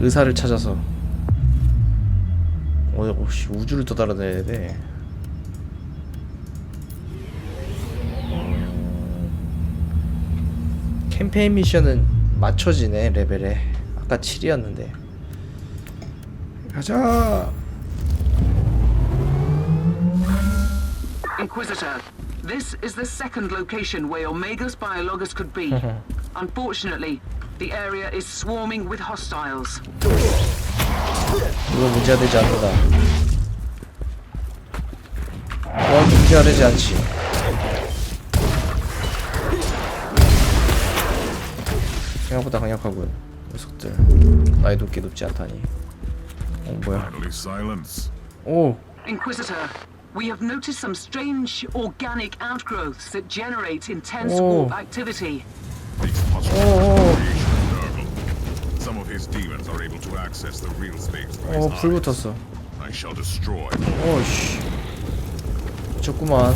의사를 찾아서 어, 혹시 우주를 떠다녀야 돼. 캠페인 미션은 맞춰지네 레벨에 아까 7이었는데 가자 Inquisitor, this is the second location where Omega's Biologus could be. Unfortunately, the area is swarming with hostiles. 이거 문제가 되지 않는다 뭐 문제가 되지 않지 생각보다 강력하군 녀석들 나이 높게 높지 않다니 어 뭐야 Finally, silence. 오 Inquisitor, we have noticed some strange organic outgrowths that generate intense Oh. warp activity. These monsters Some of his demons are able to access the real space through his 어, 불 eyes. 붙었어. I shall destroy. 오씨 미쳤구만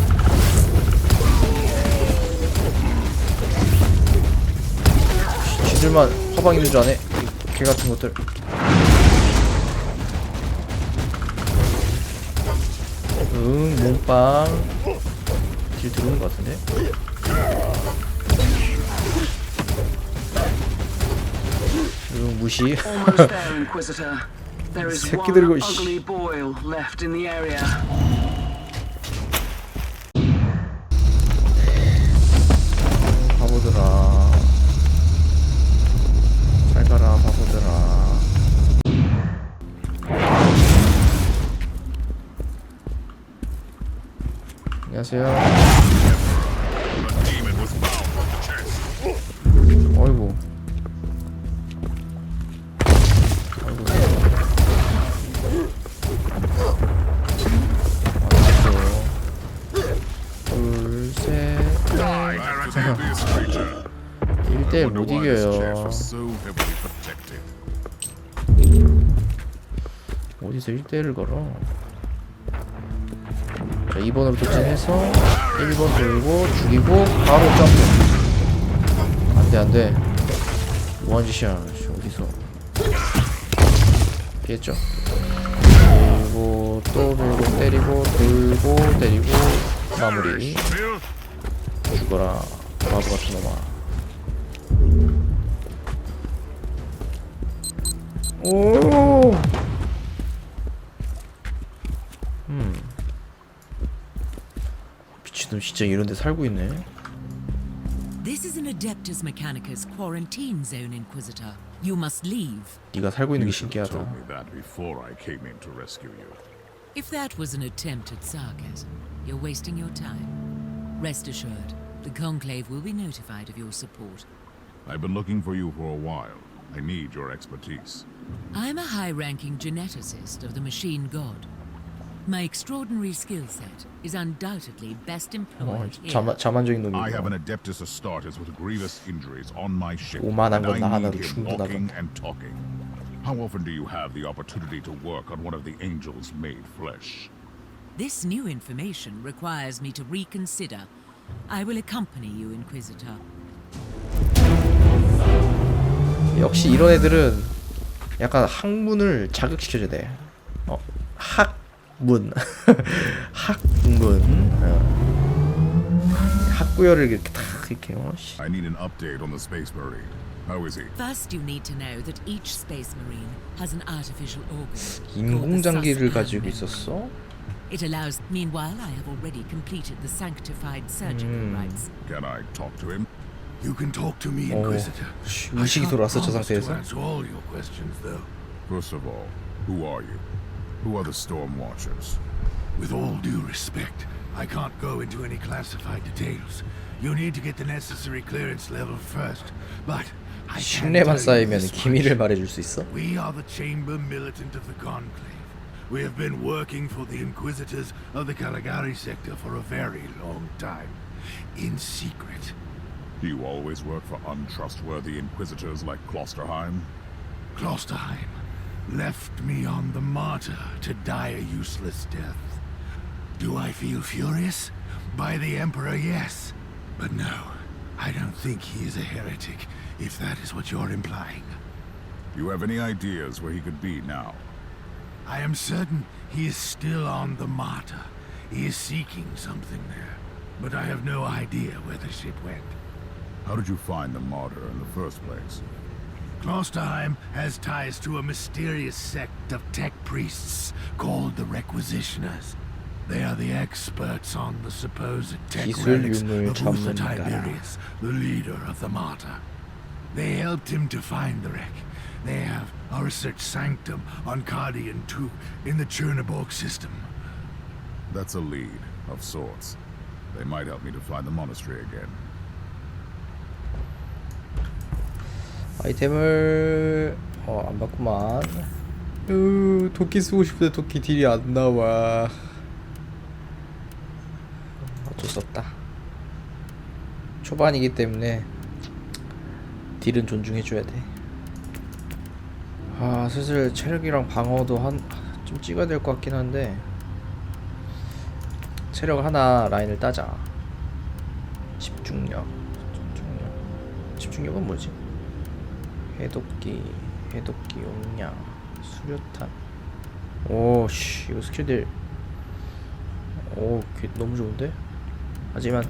지들만 화방 있는 줄 아네 개 같은 것들 응 몸빵 길 들어오는 것 같은데 무시 새끼들 이거, 씨. 바보들아 잘 가라 바보들아 안녕하세요. 어이구 1대1 Wonder 못 이겨요. 어디서 1대1을 걸어? 자 2번으로 돌진해서 1번 돌고 죽이고 바로 점프. 안돼 안돼. 뭐한 짓이야 씨, 어디서? 피했죠? 그리고 또 돌고 때리고 돌고 때리고 마무리. 죽어라 바보 같은 놈아 오 음. 미친놈 진짜 이런데 살고 있네 This is an Adeptus Mechanicus quarantine zone, Inquisitor. You must leave. 네가 살고 있는 게 you should have 신기하다 told me that before I came in to rescue you. If that was an attempt at sarcasm, you're wasting your time. Rest assured, the Conclave will be notified of your support. I've been looking for you for a while. I need your expertise. I'm a high ranking geneticist of the machine god. My extraordinary skill set is undoubtedly best 어, employed here. 자만, 자만적인 I have an 놈이구나 Adeptus Astartes with grievous injuries on my ship. 오만한 and 건 나 I need 하나로 him 충분하다. walking and talking. How often do you have the opportunity to work on one of the angels made flesh? This new information requires me to reconsider. I will accompany you, Inquisitor. 역시 이런 애들은 약간 학문을 자극시켜줘야 돼 어, 학문 학문 어. 학구열을 이렇게 탁 이렇게 어, 씨. I need an update on the Space Marine. How is he? First, you need to know that each space marine has an artificial organ. called the 인공장기를 가지고. 있었어? It allows. Meanwhile, I have already completed the sanctified surgical rites. Can I talk to him? You can talk to me, Inquisitor. Oh, I shall promise to answer all your questions, though. First of all, who are you? Who are the Storm Watchers? With all due respect, I can't go into any classified details. You need to get the necessary clearance level first, but I can tell We are the Chamber Militant of the Conclave. We have been working for the Inquisitors of the Caligari sector for a very long time, in secret. Do you always work for untrustworthy inquisitors like Klosterheim? Klosterheim left me on the martyr to die a useless death. Do I feel furious? By the Emperor, yes. But no, I don't think he is a heretic, if that is what you're implying. Do you have any ideas where he could be now? I am certain he is still on the Martyr. He is seeking something there. But I have no idea where the ship went. How did you find the martyr in the first place? Klosterheim has ties to a mysterious sect of tech priests called the Requisitioners. They are the experts on the supposed tech relics of Uther Tiberius, the leader of the martyr. They helped him to find the wreck. They have a research sanctum on Cardian 2 in the Chernobyl system. That's a lead, of sorts. They might help me to find the monastery again. 아이템을 어 안 받구만. 으 도끼 쓰고 싶은데 도끼 딜이 안 나와. 어쩔 수 없다. 초반이기 때문에 딜은 존중해줘야 돼아 슬슬 체력이랑 방어도 한 좀 찍어야 될 것 같긴 한데. 체력 하나 라인을 따자. 집중력. 집중력. 집중력은 뭐지? 해독기 해독기 용량 수류탄. 오 씨 이거 스킬들. 오 개- 너무 좋은데? 하지만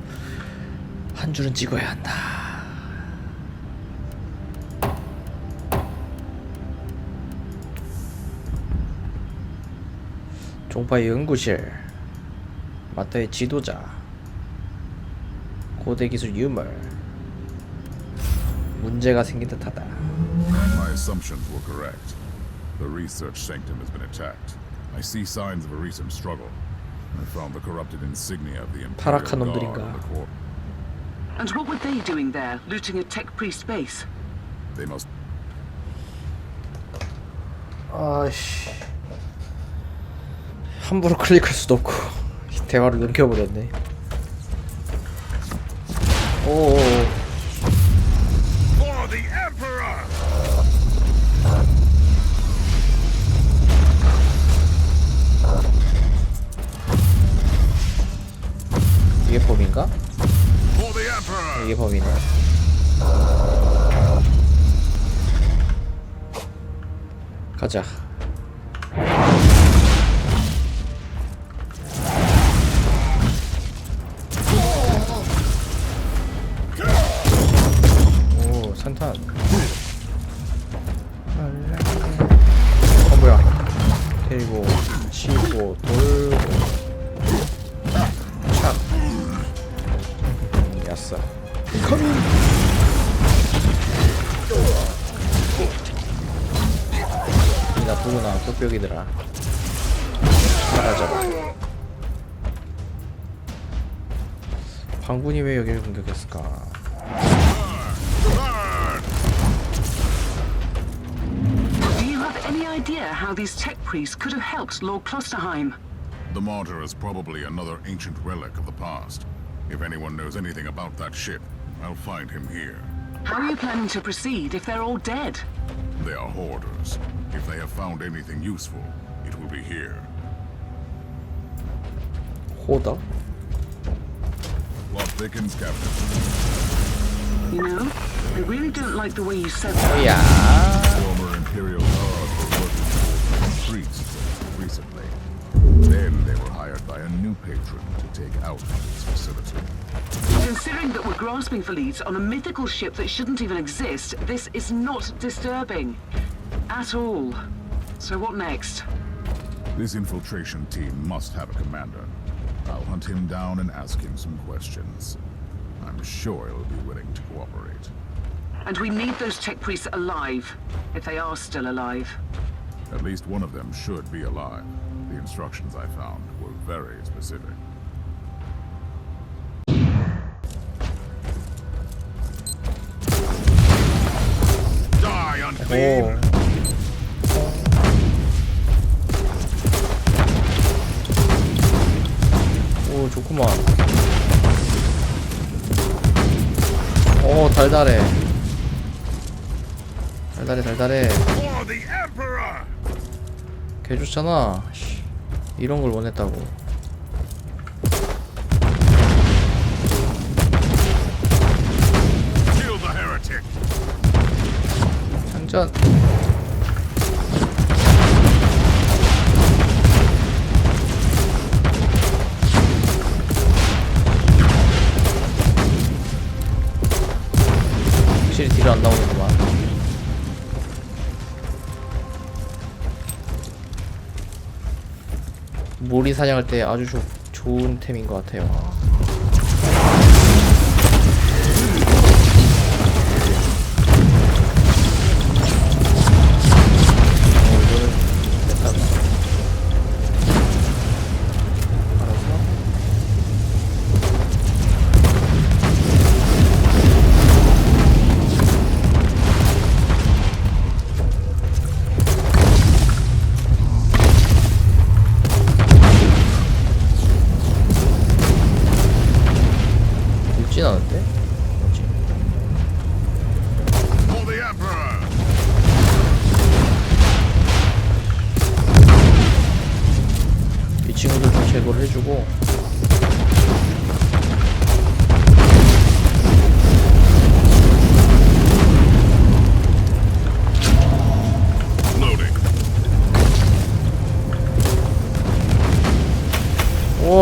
한 줄은 찍어야 한다. 종파의 연구실 마타의 지도자 고대 기술 유물. 문제가 생긴 듯하다 assumptions were correct. The research sanctum has been attacked. I see signs of a recent struggle. I found the corrupted insignia of the Imperial 타락한 Guard 놈들인가. on the core. And what were they doing there, looting a tech priest base? They must 아씨 함부로 클릭할 수도 없고 대화를 넘겨버렸네 오 나쁘구나 뼈뼈기들아 사라져라 방군이 왜 여기를 공격했을까 Do you have any idea how these tech priests could have helped Lord Klosterheim? The martyr is probably another ancient relic of the past. If anyone knows anything about that ship, I'll find him here. How are you planning to proceed if they're all dead? they are hoarders. If they have found anything useful, it will be here. Hoarder? What thickens, Captain? You know, I really don't like the way you said that. Yeah. Former Imperial Guard were working streets recently. Then they were hired by a new patron to take out this facility. Considering that we're grasping for leads on a mythical ship that shouldn't even exist, this is not disturbing. At all. So what next? This infiltration team must have a commander. I'll hunt him down and ask him some questions. I'm sure he'll be willing to cooperate. And we need those tech priests alive. If they are still alive. At least one of them should be alive. The instructions I found were very specific. 오. 오 좋구만. 오 달달해. 달달해 달달해! 개 좋잖아. 씨, 이런 걸 원했다고 운전. 확실히 딜을 안 나오는구만. 몰이 사냥할 때 아주 좋, 좋은 템인 것 같아요.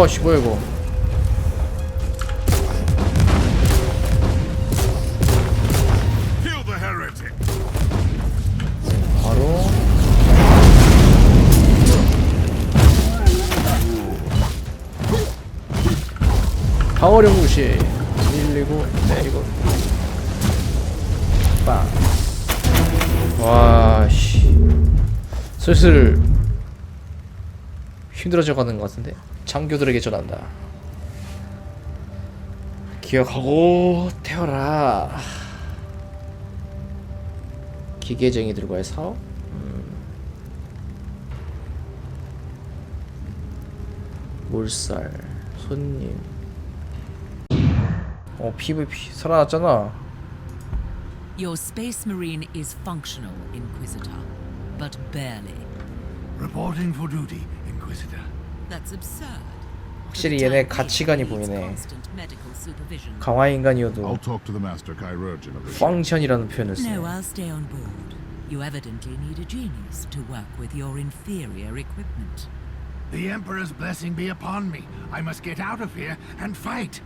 오, 씨 뭐야 이거? 바로. 방어력 무시. 밀리고 내리고. 빵. 와씨. 슬슬 힘들어져 가는 것 같은데 장교들에게 전한다 기억하고 태어라 기계쟁이들과의 사업 몰살 손님 어 PVP 살아났잖아 Your space marine is functional, Inquisitor, but barely. Reporting for duty, Inquisitor. That's absurd. 확실히 For the 얘네 time 가치관이 being, it needs 보이네 constant medical supervision. 강화 인간이어도 I'll talk to the Master Chirurgeon of the ship. 펑션이라는 표현을 쓰네 No, I'll stay on board. You evidently need a genius to work with your inferior equipment. The Emperor's blessing be upon me. I must get out of here and fight.